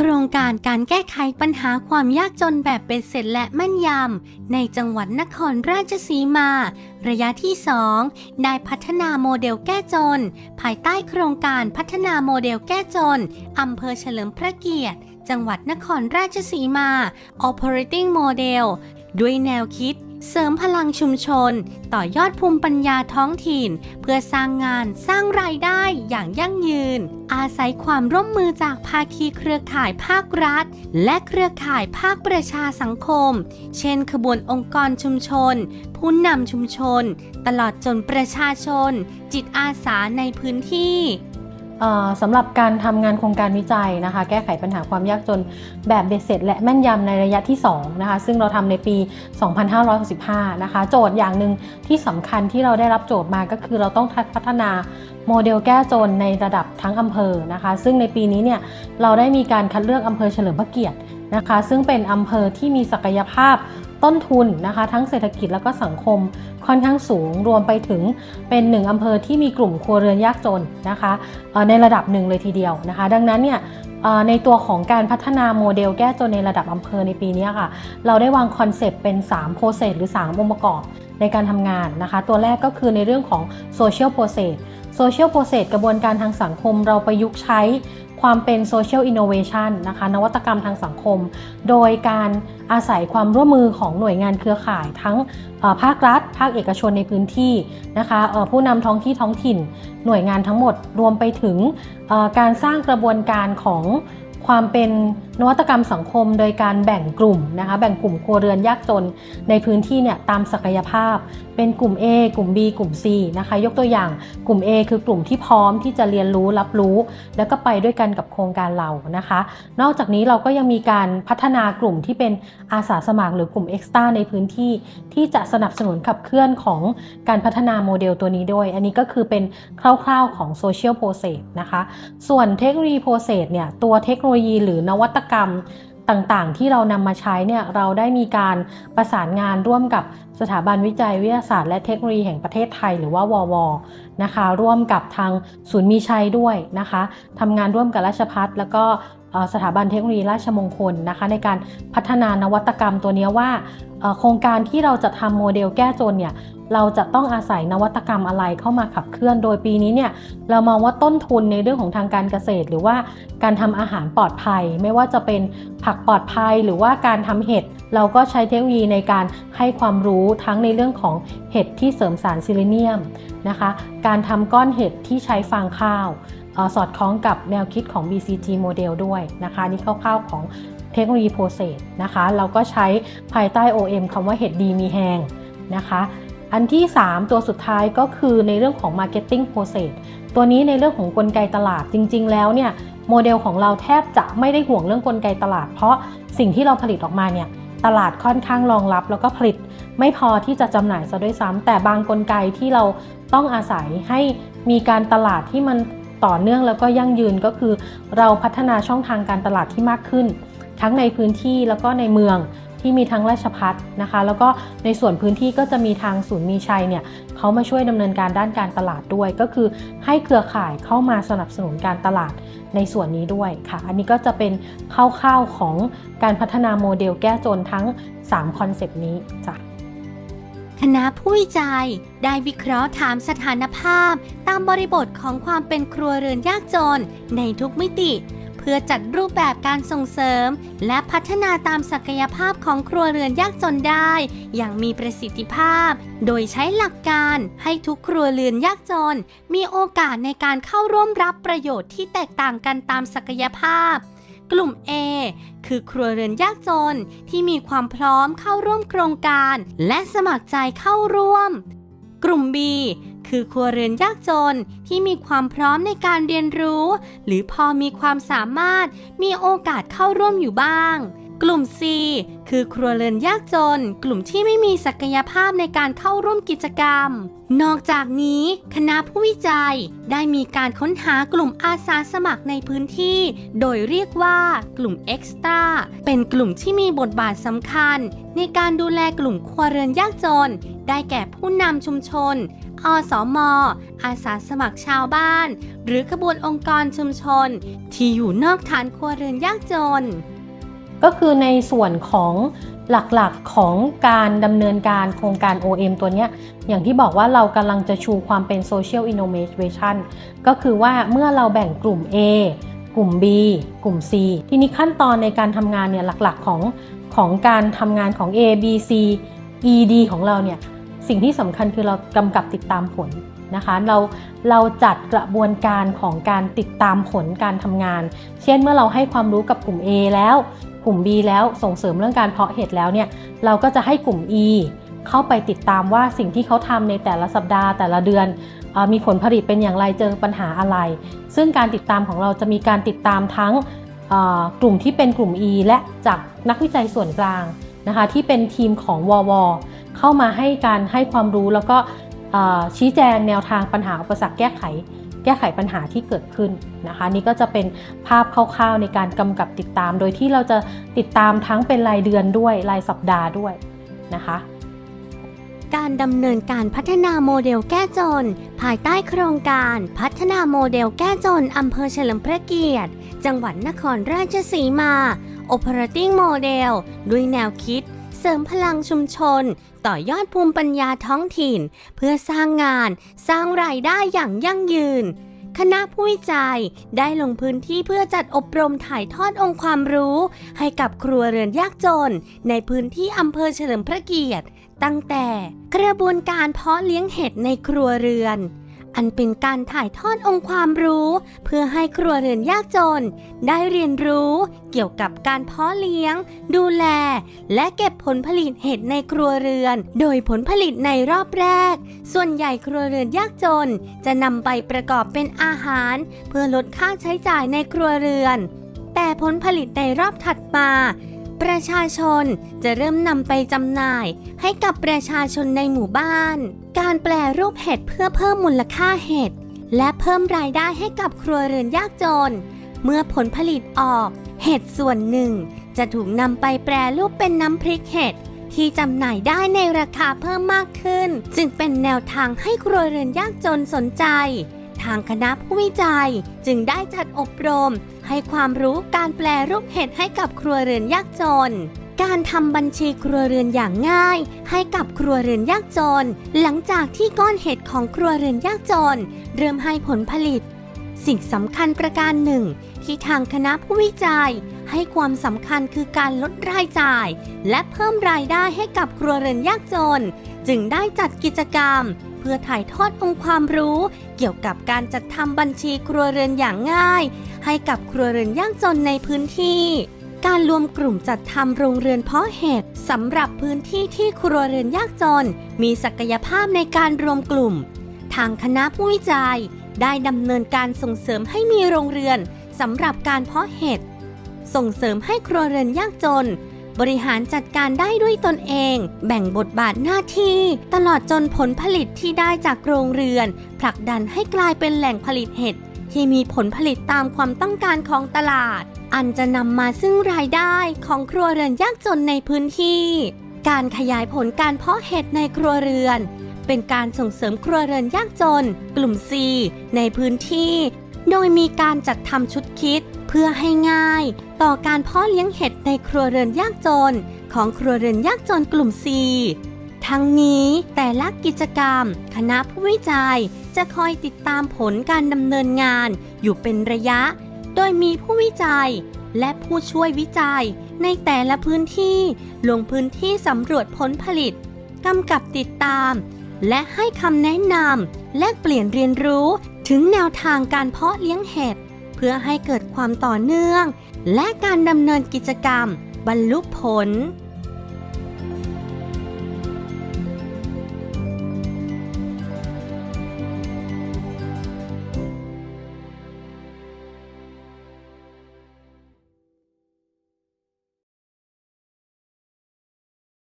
โครงการการแก้ไขปัญหาความยากจนแบบเป็นเสร็จและแม่นยำ ในจังหวัดนครราชสีมา ระยะที่ 2 ได้พัฒนาโมเดลแก้จน ภายใต้โครงการพัฒนาโมเดลแก้จน อำเภอเฉลิมพระเกียรติจังหวัดนครราชสีมา Operating Model ด้วยแนวคิดเสริมพลังชุมชน ต่อยอดภูมิปัญญาท้องถิ่น เพื่อสร้างงานสร้างรายได้อย่างยั่งยืน อาศัยความร่วมมือจากภาคีเครือข่ายภาครัฐ และเครือข่ายภาคประชาสังคม เช่น ขบวนองค์กรชุมชน ผู้นำชุมชน ตลอดจนประชาชน จิตอาสาในพื้นที่ สำหรับการทำงานโครงการวิจัยนะคะ แก้ไขปัญหาความยากจนแบบเบ็ดเสร็จ และแม่นยำในระยะที่2นะคะซึ่งเราทำในปี 2565 นะคะ โจทย์อย่างหนึ่งที่สำคัญที่เราได้รับโจทย์มาก็คือเราต้องพัฒนาโมเดลแก้จนในระดับทั้งอำเภอนะคะ ซึ่งในปีนี้เนี่ยเราได้มีการคัดเลือกอำเภอเฉลิมพระเกียรตินะคะ ซึ่งเป็นอำเภอที่มีศักยภาพ ต้นทุนนะคะ ทั้งเศรษฐกิจแล้วก็สังคมค่อนข้างสูงรวมไปถึงเป็นหนึ่งอำเภอที่มีกลุ่มครัวเรือนยากจนนะคะในระดับหนึ่งเลยทีเดียวนะคะ ดังนั้นเนี่ยในตัวของการพัฒนาโมเดลแก้จนในระดับอำเภอในปีนี้ค่ะ เราได้วางคอนเซปต์เป็น3โปรเซสหรือ 3 องค์ประกอบในการทำงานนะคะ ตัวแรกก็คือในเรื่องของ Social Process Social Process กระบวนการทางสังคมเราประยุกต์ใช้ ความเป็น Social Innovation นะคะ นวัตกรรมทางสังคม โดยการอาศัยความร่วมมือของหน่วยงานเครือข่ายทั้งภาครัฐ ภาคเอกชนในพื้นที่นะคะผู้นำท้องที่ท้องถิ่น หน่วยงานทั้งหมดรวมไปถึงการสร้างกระบวนการของความเป็น นวัตกรรมสังคมโดยการแบ่งกลุ่มนะคะแบ่งกลุ่มครัวเรือนยากจนในพื้นที่เนี่ยตามศักยภาพ เป็นกลุ่ม A กลุ่ม B กลุ่ม C นะคะยกตัวอย่างกลุ่ม A คือกลุ่มที่พร้อมที่จะเรียนรู้รับรู้ แล้วก็ไปด้วยกันกับโครงการเรานะคะ นอกจากนี้เราก็ยังมีการพัฒนากลุ่มที่เป็นอาสาสมัครหรือกลุ่ม e x t r a ในพื้นที่ ที่จะสนับสนุนขับเคลื่อนของการพัฒนาโมเดลตัวนี้ด้วย อันนี้ก็คือเป็นคร่าวๆของ Social Process นะคะส่วนเทคโนโลยี Process เนี่ยตัวเทคโนโลยีหรือนวัตกรรมต่างๆ ที่เรานำมาใช้เนี่ยเราได้มีการประสานงานร่วมกับสถาบันวิจัยวิทยาศาสตร์และเทคโนโลยีแห่งประเทศไทยหรือว่าววนะคะ ร่วมกับทางศูนย์มีชัยด้วยนะคะทำงานร่วมกับราชพัฒแล้วก็ สถาบันเทคโนโลยีราชมงคลนะคะในการพัฒนานวัตกรรมตัวนี้ว่าโครงการที่เราจะทำโมเดลแก้จนเนี่ยเราจะต้องอาศัยนวัตกรรมอะไรเข้ามาขับเคลื่อน โดยปีนี้เนี่ยเรามองว่าต้นทุนในเรื่องของทางการเกษตร หรือว่าการทำอาหารปลอดภัย ไม่ว่าจะเป็นผักปลอดภัย หรือว่าการทำเห็ดเราก็ใช้เทคโนโลยีในการให้ความรู้ทั้งในเรื่องของเห็ดที่เสริมสารซิลิเนียมนะคะ การทำก้อนเห็ดที่ใช้ฟางข้าว สอดคล้องกับแนวคิดของ BCG โมเดลด้วยนะคะนี่คร่าวๆของเทคโนโลยีโปรเซสนะคะเราก็ใช้ภายใต้ OM คำว่าเห็ดดีมีแหงนะคะอันที่ 3 ตัวสุดท้ายก็คือในเรื่องของ Marketing Process ตัวนี้ในเรื่องของกลไกตลาดจริง ๆ แล้วเนี่ยโมเดลของเราแทบจะไม่ได้ห่วงเรื่องกลไกตลาด เพราะสิ่งที่เราผลิตออกมาเนี่ยตลาดค่อนข้างรองรับ แล้วก็ผลิตไม่พอที่จะจำหน่ายซะด้วยซ้ำแต่บางกลไกที่เราต้องอาศัยให้มีการตลาดที่มัน ต่อเนื่องแล้วก็ยั่งยืนก็คือ เราพัฒนาช่องทางการตลาดที่มากขึ้น ทั้งในพื้นที่แล้วก็ในเมืองที่มีทั้งราชพัฒนะคะ แล้วก็ในส่วนพื้นที่ก็จะมีทางศูนย์มีชัยเนี่ยเขามาช่วยดำเนินการด้านการตลาดด้วย ก็คือให้เครือข่ายเข้ามาสนับสนุนการตลาดในส่วนนี้ด้วยค่ะ อันนี้ก็จะเป็นคร่าวๆของการพัฒนาโมเดลแก้จนทั้ง 3 คอนเซปต์นี้จ้ะ คณะผู้วิจัยได้วิเคราะห์ถามสถานภาพ ตามบริบทของความเป็นครัวเรือนยากจนในทุกมิติ เพื่อจัดรูปแบบการส่งเสริม และพัฒนาตามศักยภาพของครัวเรือนยากจนได้ อย่างมีประสิทธิภาพ โดยใช้หลักการให้ทุกครัวเรือนยากจน มีโอกาสในการเข้าร่วมรับประโยชน์ที่แตกต่างกันตามศักยภาพ กลุ่ม A คือครัวเรือนยากจนที่มีความพร้อมเข้าร่วมโครงการ และสมัครใจเข้าร่วม กลุ่ม B คือครัวเรือนยากจนที่มีความพร้อมในการเรียนรู้ หรือพอมีความสามารถมีโอกาสเข้าร่วมอยู่บ้าง กลุ่ม C คือครัวเรือนยากจน กลุ่มที่ไม่มีศักยภาพในการเข้าร่วมกิจกรรม นอกจากนี้ คณะผู้วิจัยได้มีการค้นหากลุ่มอาสาสมัครในพื้นที่ โดยเรียกว่ากลุ่ม Extra เป็นกลุ่มที่มีบทบาทสำคัญ ในการดูแลกลุ่มครัวเรือนยากจน ได้แก่ผู้นำชุมชนอสมอาสาสมัครชาวบ้าน หรือขบวนองค์กรชุมชน ที่อยู่นอกฐานครัวเรือนยากจน ก็คือในส่วนของหลักๆของการดำเนินการโครงการ OM ตัวนี้อย่างที่บอกว่าเรากำลังจะชูความเป็น Social Innovation ก็คือว่าเมื่อเราแบ่งกลุ่ม A กลุ่ม B กลุ่ม C ทีนี้ขั้นตอนในการทำงานเนี่ยหลักๆของของการทำงานของ A B C E D ของเราเนี่ยสิ่งที่สำคัญคือเรากำกับติดตามผล นะคะเราเราจัดกระบวนการของการติดตามผลการทำงาน เช่นเมื่อเราให้ความรู้กับกลุ่ม A แล้ว กลุ่ม B แล้วส่งเสริมเรื่องการเพาะเห็ดแล้วเนี่ยเราก็จะให้กลุ่ม E เข้าไปติดตามว่าสิ่งที่เขาทำในแต่ละสัปดาห์แต่ละเดือนอมีผลผลิตเป็นอย่างไรเจอปัญหาอะไร ซึ่งการติดตามของเราจะมีการติดตามทั้งกลุ่มที่เป็นกลุ่ม E และจากนักวิจัยส่วนกลางนะคะที่เป็นทีมของวอวเข้ามาให้การให้ความรู้แล้วก็ ชี้แจงแนวทางปัญหาอุปสรรคแก้ไข แก้ไขปัญหาที่เกิดขึ้นนะคะ นี่ก็จะเป็นภาพคร่าวๆในการกำกับติดตาม โดยที่เราจะติดตามทั้งเป็นรายเดือนด้วยรายสัปดาห์ด้วยนะคะการดำเนินการพัฒนาโมเดลแก้จน ภายใต้โครงการพัฒนาโมเดลแก้จนอำเภอเฉลิมพระเกียรติ จังหวัดนครราชสีมา Operating Model ด้วยแนวคิด เสริมพลังชุมชน ต่อยอดภูมิปัญญาท้องถิ่น เพื่อสร้างงานสร้างรายได้อย่างยั่งยืน คณะผู้วิจัยได้ลงพื้นที่เพื่อจัดอบรมถ่ายทอดองค์ความรู้ ให้กับครัวเรือนยากจน ในพื้นที่อำเภอเฉลิมพระเกียรติ ตั้งแต่กระบวนการเพาะเลี้ยงเห็ดในครัวเรือน อันเป็นการถ่ายทอดองค์ความรู้ เพื่อให้ครัวเรือนยากจน ได้เรียนรู้เกี่ยวกับการเพาะเลี้ยง ดูแล และเก็บผลผลิตเห็ดในครัวเรือน โดยผลผลิตในรอบแรก ส่วนใหญ่ครัวเรือนยากจน จะนำไปประกอบเป็นอาหาร เพื่อลดค่าใช้จ่ายในครัวเรือน แต่ผลผลิตในรอบถัดมา ประชาชนจะเริ่มนำไปจำหน่ายให้กับประชาชนในหมู่บ้าน การแปลรูปเห็ดเพื่อเพิ่มมูลค่าเห็ด และเพิ่มรายได้ให้กับครัวเรือนยากจน เมื่อผลผลิตออก เห็ดส่วนหนึ่ง จะถูกนำไปแปรรูปเป็นน้ำพริกเห็ดที่จำหน่ายได้ในราคาเพิ่มมากขึ้น จึงเป็นแนวทางให้ครัวเรือนยากจนสนใจ ทางคณะผู้วิจัย จึงได้จัดอบรม ให้ความรู้การแปลรูปเห็ดให้กับครัวเรือนยากจน การทำบัญชีครัวเรือนอย่างง่าย ให้กับครัวเรือนยากจน หลังจากที่ก้อนเห็ดของครัวเรือนยากจน เริ่มให้ผลผลิต สิ่งสำคัญประการหนึ่ง ที่ทางคณะผู้วิจัย ให้ความสำคัญคือการลดรายจ่าย และเพิ่มรายได้ให้กับครัวเรือนยากจน จึงได้จัดกิจกรรม เพื่อถ่ายทอดองค์ความรู้เกี่ยวกับการจัดทำบัญชีครัวเรือนอย่างง่าย ให้กับครัวเรือนยากจนในพื้นที่ การรวมกลุ่มจัดทำโรงเรือนเพาะเห็ดสำหรับพื้นที่ที่ครัวเรือนยากจน มีศักยภาพในการรวมกลุ่ม ทางคณะผู้วิจัย ได้ดำเนินการส่งเสริมให้มีโรงเรือนสำหรับการเพาะเห็ดส่งเสริมให้ครัวเรือนยากจน บริหารจัดการได้ด้วยตนเอง แบ่งบทบาทหน้าที่ ตลอดจนผลผลิตที่ได้จากโรงเรือน ผลักดันให้กลายเป็นแหล่งผลิตเห็ดที่มีผลผลิตตามความต้องการของตลาด อันจะนำมาซึ่งรายได้ของครัวเรือนยากจนในพื้นที่ การขยายผลการเพาะเห็ดในครัวเรือน เป็นการส่งเสริมครัวเรือนยากจน กลุ่ม C ในพื้นที่ โดยมีการจัดทำชุดคิดเพื่อให้ง่าย ต่อการเพาะเลี้ยงเห็ดในครัวเรือนยากจน ของครัวเรือนยากจนกลุ่ม C ทั้งนี้แต่ละกิจกรรม คณะผู้วิจัยจะคอยติดตามผลการดำเนินงานอยู่เป็นระยะ โดยมีผู้วิจัยและผู้ช่วยวิจัย ในแต่ละพื้นที่ลงพื้นที่สำรวจผลผลิตกำกับติดตาม และให้คำแนะนำและเปลี่ยนเรียนรู้ ถึงแนวทางการเพาะเลี้ยงเห็ด เพื่อให้เกิดความต่อเนื่อง และการดำเนินกิจกรรม บรรลุผล